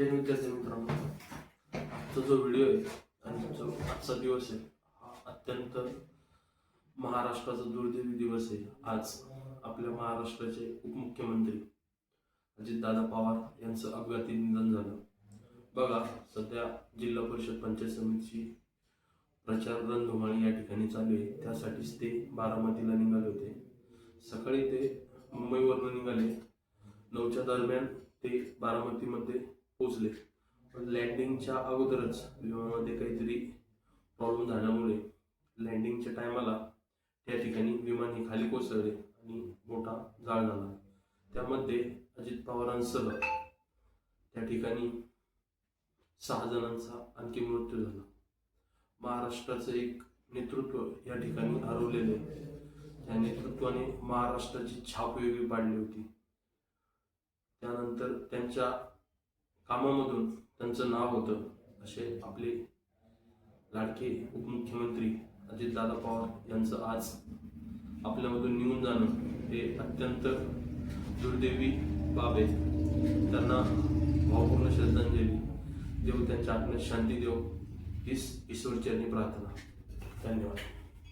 जय विद्यार्थी मित्रांनो आजचा जो व्हिडिओ आहे आणि जो आजचा दिवस आहे हा अत्यंत महाराष्ट्राचा दुर्दैवी दिवस आहे. आज आपल्या महाराष्ट्राचे उपमुख्यमंत्री अजितदादा पवार यांचं अपघाती निधन झालं. बघा सध्या जिल्हा परिषद पंचायत समितीची प्रचार रणधुमाळी या ठिकाणी चालू आहे. त्यासाठीच ते बारामतीला निघाले होते. सकाळी ते मुंबईवरनं निघाले. नऊच्या दरम्यान ते बारामतीमध्ये लँडिंगच्या अगोदरच विमानामध्ये काहीतरी प्रॉब्लेम झाल्यामुळे लँडिंगच्या टायमाला त्या ठिकाणी विमान हे खाली कोसळले आणि मोठा जाळ झाला. त्यामध्ये अजित पवारांसह त्या ठिकाणी सहा जणांचा आणखी मृत्यू झाला. महाराष्ट्राचं एक नेतृत्व या ठिकाणी हरवलेलं आहे. त्या नेतृत्वाने महाराष्ट्राची छाप वेगळी पाडली होती. त्यानंतर त्यांच्या कामामधून त्यांचं नाव होतं असे आपले लाडके उपमुख्यमंत्री अजितदादा पवार यांचं आज आपल्यामधून निघून जाणं हे अत्यंत दुर्दैवी बाब आहे. त्यांना भावपूर्ण श्रद्धांजली देव त्यांच्या आत्म्यात शांती देव हीच ईश्वरचरणी प्रार्थना. धन्यवाद.